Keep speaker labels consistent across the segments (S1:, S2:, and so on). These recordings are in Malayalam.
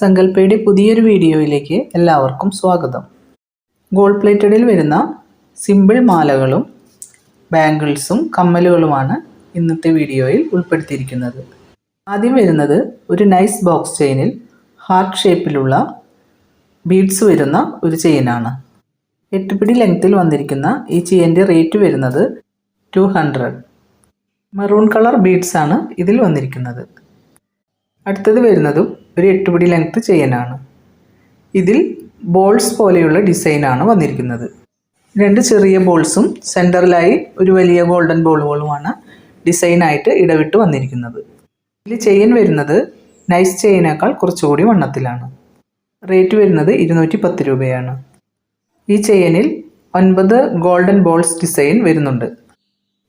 S1: സങ്കല്പയുടെ പുതിയൊരു വീഡിയോയിലേക്ക് എല്ലാവർക്കും സ്വാഗതം. ഗോൾഡ് പ്ലേറ്റഡിൽ വരുന്ന സിമ്പിൾ മാലകളും ബാംഗിൾസും കമ്മലുകളുമാണ് ഇന്നത്തെ വീഡിയോയിൽ ഉൾപ്പെടുത്തിയിരിക്കുന്നത്. ആദ്യം വരുന്നത് ഒരു നൈസ് ബോക്സ് ചെയിനിൽ ഹാർട്ട് ഷേപ്പിലുള്ള ബീഡ്സ് വരുന്ന ഒരു ചെയിനാണ് എട്ടുപിടി ലെങ്ത്തിൽ വന്നിരിക്കുന്ന ഈ ചെയിന്റെ റേറ്റ് വരുന്നത് two hundred maroon colour beads ആണ് ഇതിൽ വന്നിരിക്കുന്നത്. അടുത്തത് വരുന്നതും ഒരു എട്ട് പിടി ലെങ്ത്ത് ചെയിനാണ് ഇതിൽ ബോൾസ് പോലെയുള്ള ഡിസൈനാണ് വന്നിരിക്കുന്നത്. രണ്ട് ചെറിയ ബോൾസും സെന്ററിലായി ഒരു വലിയ ഗോൾഡൻ ബോളുകളുമാണ് ഡിസൈനായിട്ട് ഇടവിട്ട് വന്നിരിക്കുന്നത്. ഇതിൽ ചെയിൻ വരുന്നത് നൈസ് ചെയിനേക്കാൾ കുറച്ചുകൂടി വണ്ണത്തിലാണ്. റേറ്റ് വരുന്നത് ഇരുന്നൂറ്റി പത്ത് രൂപയാണ്. ഈ ചെയിനിൽ ഒൻപത് ഗോൾഡൻ ബോൾസ് ഡിസൈൻ വരുന്നുണ്ട്.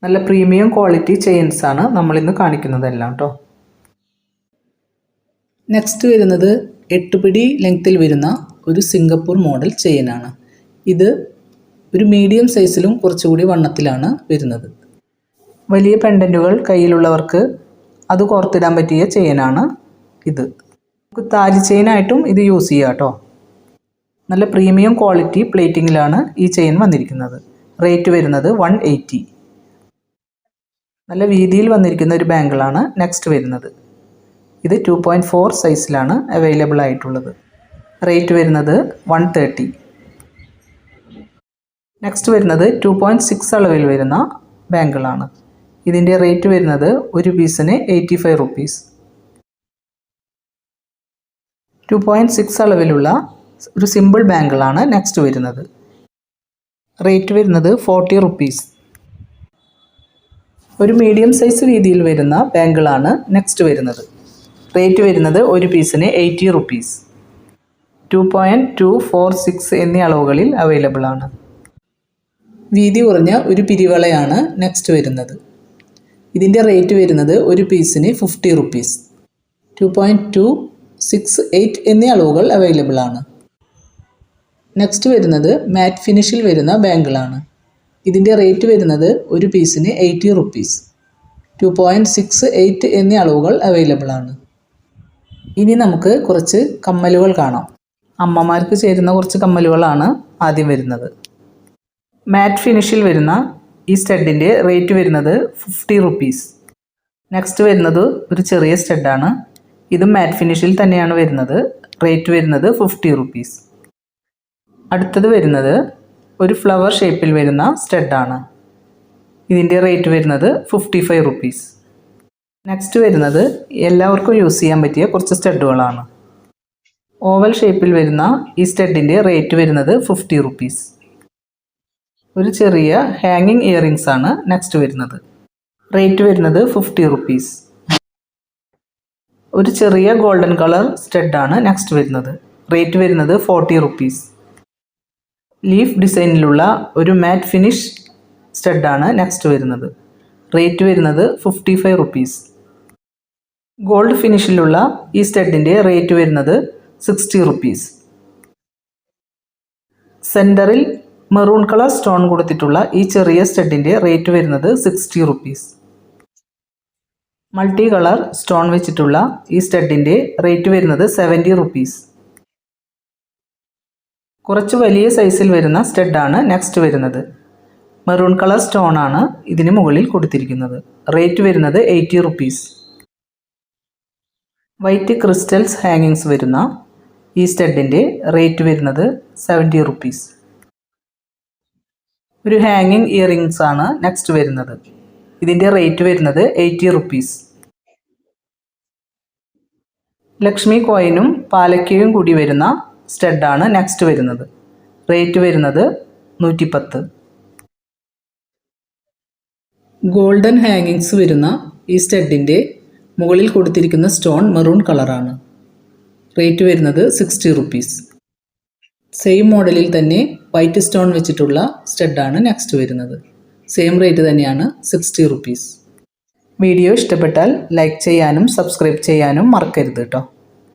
S1: നല്ല പ്രീമിയം ക്വാളിറ്റി ചെയിൻസ് ആണ് നമ്മളിന്ന് കാണിക്കുന്നതെല്ലാം കേട്ടോ നെക്സ്റ്റ് വരുന്നത് എട്ട് പിടി ലെങ്ത്തിൽ വരുന്ന ഒരു സിംഗപ്പൂർ മോഡൽ ചെയിനാണ് ഇത് ഒരു മീഡിയം സൈസിലും കുറച്ചുകൂടി വണ്ണത്തിലാണ് വരുന്നത്. വലിയ പെൻഡന്റുകൾ കയ്യിലുള്ളവർക്ക് അത് കോർത്തിടാൻ പറ്റിയ ചെയിനാണ് ഇത്. നമുക്ക് താലി ചെയിനായിട്ടും ഇത് യൂസ് ചെയ്യാം കേട്ടോ നല്ല പ്രീമിയം ക്വാളിറ്റി പ്ലേറ്റിങ്ങിലാണ് ഈ ചെയിൻ വന്നിരിക്കുന്നത്. റേറ്റ് വരുന്നത് വൺ എയ്റ്റി നല്ല വീതിയിൽ വന്നിരിക്കുന്ന ഒരു ബാങ്കിളാണ് നെക്സ്റ്റ് വരുന്നത്. ഇത് ടു പോയിന്റ് ഫോർ സൈസിലാണ് അവൈലബിൾ ആയിട്ടുള്ളത്. റേറ്റ് വരുന്നത് വൺ തേർട്ടി നെക്സ്റ്റ് വരുന്നത് ടു പോയിന്റ് സിക്സ് അളവിൽ വരുന്ന ബാങ്കിളാണ് ഇതിന്റെ റേറ്റ് വരുന്നത് ഒരു പീസിന് eighty five rupees two point six അളവിലുള്ള ഒരു സിമ്പിൾ ബാങ്കിളാണ് നെക്സ്റ്റ് വരുന്നത്. റേറ്റ് വരുന്നത് ഫോർട്ടി റുപ്പീസ് ഒരു മീഡിയം സൈസ് രീതിയിൽ വരുന്ന ബാങ്കിളാണ് നെക്സ്റ്റ് വരുന്നത്. റേറ്റ് വരുന്നത് ഒരു പീസിന് eighty rupees. Two point two four six എന്നീ അളവുകളിൽ അവൈലബിൾ ആണ്. വീതി കുറഞ്ഞ ഒരു പിരിവളയാണ് നെക്സ്റ്റ് വരുന്നത്. ഇതിന്റെ റേറ്റ് വരുന്നത് ഒരു പീസിന് fifty rupees. Two point two six eight എന്നീ അളവുകൾ അവൈലബിൾ ആണ്. നെക്സ്റ്റ് വരുന്നത് മാറ്റ് ഫിനിഷിൽ വരുന്ന ബാങ്കിളാണ് ഇതിന്റെ റേറ്റ് വരുന്നത് ഒരു പീസിന് eighty rupees. Two point six eight എന്നീ അളവുകൾ അവൈലബിൾ ആണ്. ഇനി നമുക്ക് കുറച്ച് കമ്മലുകൾ കാണാം. അമ്മമാർക്ക് ചേരുന്ന കുറച്ച് കമ്മലുകളാണ് ആദ്യം വരുന്നത്. മാറ്റ് ഫിനിഷിൽ വരുന്ന ഈ സ്റ്റഡിന്റെ റേറ്റ് വരുന്നത് ഫിഫ്റ്റി റുപ്പീസ് നെക്സ്റ്റ് വരുന്നത് ഒരു ചെറിയ സ്റ്റഡാണ്. ഇതും മാറ്റ് ഫിനിഷിൽ തന്നെയാണ് വരുന്നത്. റേറ്റ് വരുന്നത് ഫിഫ്റ്റി റുപ്പീസ് അടുത്തത് വരുന്നത് ഒരു ഫ്ലവർ ഷേപ്പിൽ വരുന്ന സ്റ്റഡാണ്. ഇതിന്റെ റേറ്റ് വരുന്നത് ഫിഫ്റ്റി ഫൈവ് റുപ്പീസ് നെക്സ്റ്റ് വരുന്നത് എല്ലാവർക്കും യൂസ് ചെയ്യാൻ പറ്റിയ കുറച്ച് സ്റ്റഡുകളാണ്. ഓവൽ ഷേപ്പിൽ വരുന്ന ഈ സ്റ്റഡിന്റെ റേറ്റ് വരുന്നത് ഫിഫ്റ്റി റുപ്പീസ് ഒരു ചെറിയ ഹാങ്ങിങ് ഇയറിങ്സ് ആണ് നെക്സ്റ്റ് വരുന്നത്. റേറ്റ് വരുന്നത് ഫിഫ്റ്റി റുപ്പീസ് ഒരു ചെറിയ ഗോൾഡൻ കളർ സ്റ്റഡാണ് നെക്സ്റ്റ് വരുന്നത്. റേറ്റ് വരുന്നത് ഫോർട്ടി റുപ്പീസ് ലീഫ് ഡിസൈനിലുള്ള ഒരു മാറ്റ് ഫിനിഷ് സ്റ്റഡാണ് നെക്സ്റ്റ് വരുന്നത്. റേറ്റ് വരുന്നത് ഫിഫ്റ്റി ഫൈവ് റുപ്പീസ് ഗോൾഡ് ഫിനിഷിലുള്ള ഈ സ്റ്റഡിന്റെ റേറ്റ് വരുന്നത് സിക്സ്റ്റി റുപ്പീസ്. സെന്ററിൽ മെറൂൺ കളർ സ്റ്റോൺ കൊടുത്തിട്ടുള്ള ഈ ചെറിയ സ്റ്റഡിന്റെ റേറ്റ് വരുന്നത് sixty rupees. Multi colour stone വെച്ചിട്ടുള്ള ഈ സ്റ്റഡിന്റെ റേറ്റ് വരുന്നത് സെവന്റി റുപ്പീസ്. കുറച്ച് വലിയ സൈസിൽ വരുന്ന സ്റ്റഡാണ് നെക്സ്റ്റ് വരുന്നത്. മെറൂൺ കളർ സ്റ്റോൺ ആണ് ഇതിന് മുകളിൽ കൊടുത്തിരിക്കുന്നത്. റേറ്റ് വരുന്നത് എയ്റ്റി റുപ്പീസ്. വൈറ്റ് ക്രിസ്റ്റൽസ് ഹാങ്ങിങ്സ് വരുന്ന ഈ സ്റ്റഡിന്റെ റേറ്റ് വരുന്നത് സെവന്റി റുപ്പീസ് ഒരു ഹാങ്ങിങ് ഇയറിങ്സ് ആണ് നെക്സ്റ്റ് വരുന്നത്. ഇതിന്റെ റേറ്റ് വരുന്നത് എയ്റ്റി റുപ്പീസ് ലക്ഷ്മി കോയിനും പാലക്കയും കൂടി വരുന്ന സ്റ്റഡാണ് നെക്സ്റ്റ് വരുന്നത്. റേറ്റ് വരുന്നത് നൂറ്റിപ്പത്ത്. ഗോൾഡൻ ഹാങ്ങിങ്സ് വരുന്ന ഈ സ്റ്റഡിന്റെ മുകളിൽ കൊടുത്തിരിക്കുന്ന സ്റ്റോൺ മെറൂൺ കളറാണ്. റേറ്റ് വരുന്നത് സിക്സ്റ്റി റുപ്പീസ്. സെയിം മോഡലിൽ തന്നെ വൈറ്റ് സ്റ്റോൺ വെച്ചിട്ടുള്ള സ്റ്റഡാണ് നെക്സ്റ്റ് വരുന്നത്. സെയിം റേറ്റ് തന്നെയാണ് സിക്സ്റ്റി റുപ്പീസ്. വീഡിയോ ഇഷ്ടപ്പെട്ടാൽ ലൈക്ക് ചെയ്യാനും സബ്സ്ക്രൈബ് ചെയ്യാനും മറക്കരുത് കേട്ടോ